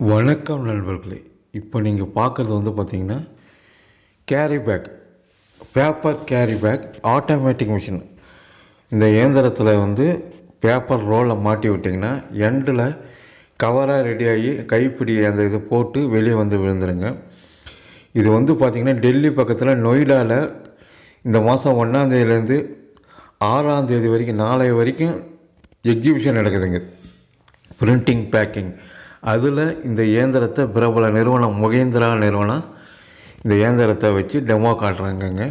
வணக்கம் நண்பர்களே. இப்போ நீங்கள் பார்க்குறது வந்து பார்த்தீங்கன்னா carry bag paper carry bag automatic machine இந்த இயந்திரத்தில் வந்து பேப்பர் ரோலை மாட்டி விட்டிங்கன்னா எண்டில் கவராக ரெடியாகி கைப்பிடி அந்த இது போட்டு வெளியே வந்து விழுந்துருங்க. இது வந்து பார்த்திங்கன்னா டெல்லி பக்கத்தில் நொய்டாவில் இந்த மாதம் ஒன்றாந்தேதியிலேருந்து ஆறாந்தேதி வரைக்கும் நாளை வரைக்கும் எக்ஸிபிஷன் நடக்குதுங்க. பிரிண்டிங் பேக்கிங் அதில் இந்த இயந்திரத்தை பிரபல நிறுவனம் முகேந்திரா நிறுவனம் இந்த இயந்திரத்தை வச்சு டெமோ காட்டுறாங்கங்க.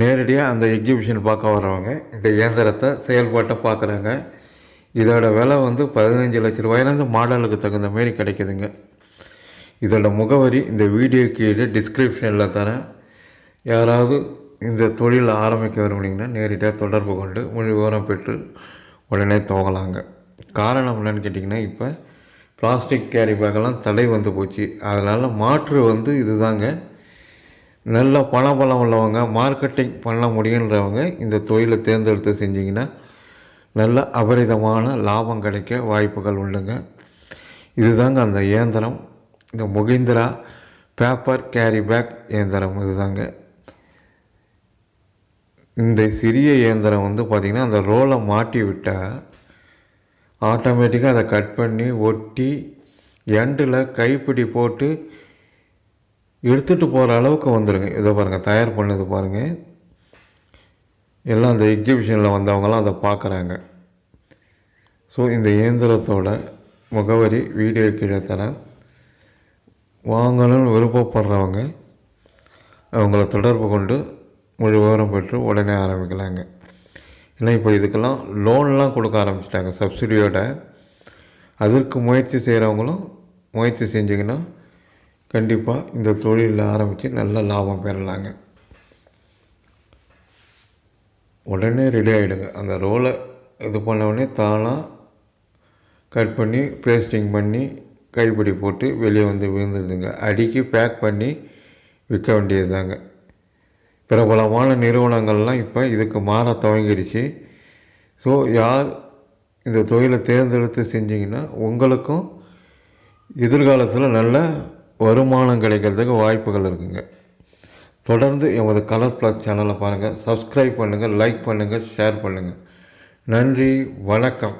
நேரடியாக அந்த எக்ஸிபிஷன் பார்க்க வர்றவங்க இந்த இயந்திரத்தை செயல்பாட்டை பார்க்குறாங்க. இதோட விலை வந்து பதினஞ்சு லட்ச ரூபாயிலேருந்து மாடலுக்கு தகுந்த மாரி கிடைக்குதுங்க. இதோட முகவரி இந்த வீடியோ கீழே டிஸ்கிரிப்ஷனில் தரேன். யாராவது இந்த தொழிலை ஆரம்பிக்க விரும்புனீங்கன்னா நேரடியாக தொடர்பு கொண்டு முழு விவரம் பெற்று உடனே துவங்கலாங்க. காரணம் என்னன்னு கேட்டிங்கன்னா இப்போ பிளாஸ்டிக் கேரி பேக்கெல்லாம் தடை வந்து போச்சு. அதனால் மாற்று வந்து இதுதாங்க. நல்ல பணபலம் உள்ளவங்க மார்க்கெட்டிங் பண்ண முடியுன்றவங்க இந்த தொழிலை தேர்ந்தெடுத்து செஞ்சிங்கன்னா நல்ல அபரிதமான லாபம் கிடைக்க வாய்ப்புகள் உண்டுங்க. இதுதாங்க அந்த இயந்திரம். இந்த முகிந்திரா பேப்பர் கேரி பேக் இயந்திரம் இதுதாங்க. இந்த சிறிய இயந்திரம் வந்து பார்த்திங்கன்னா அந்த ரோலை மாட்டி விட்டால் ஆட்டோமேட்டிக்காக அதை கட் பண்ணி ஒட்டி எண்டில் கைப்பிடி போட்டு எடுத்துகிட்டு போகிற அளவுக்கு வந்துடுங்க இதை பாருங்கள் தயார் பண்ணது பாருங்கள் எல்லாம் அந்த எக்ஸிபிஷனில் வந்தவங்களாம் அதை பார்க்குறாங்க. ஸோ இந்த இயந்திரத்தோட முகவரி வீடியோ கீழே தரேன் வாங்கணும்னு விருப்பப்படுறவங்க அவங்கள தொடர்பு கொண்டு முழு விவரம் பெற்று உடனே ஆரம்பிக்கலாங்க. ஏன்னா இப்போ இதுக்கெல்லாம் லோன்லாம் கொடுக்க ஆரம்பிச்சிட்டாங்க. சப்சிடியோட அதற்கு முயற்சி செய்கிறவங்களும் முயற்சி செஞ்சிங்கன்னா கண்டிப்பாக இந்த தொழிலில் ஆரம்பித்து நல்ல லாபம் பெறலாங்க. உடனே ரெடி ஆகிடுங்க அந்த ரோலை இது பண்ணவுடனே தானாக கட் பண்ணி பேஸ்டிங் பண்ணி கைப்பிடி போட்டு வெளியே வந்து விழுந்துடுதுங்க. அடிக்கி பேக் பண்ணி விற்க வேண்டியது தாங்க பிரபலமான நிறுவனங்கள்லாம் இப்போ இதுக்கு மாற துவங்கிடுச்சு. ஸோ யார் இந்த தொழிலை தேர்ந்தெடுத்து செஞ்சிங்கன்னா உங்களுக்கும் எதிர்காலத்தில் நல்ல வருமானம் கிடைக்கிறதுக்கு வாய்ப்புகள் இருக்குங்க. தொடர்ந்து எமது கலர் ப்ளஸ் சேனலை பாருங்கள் சப்ஸ்கிரைப் பண்ணுங்கள் லைக் பண்ணுங்கள் ஷேர் பண்ணுங்கள் நன்றி வணக்கம்.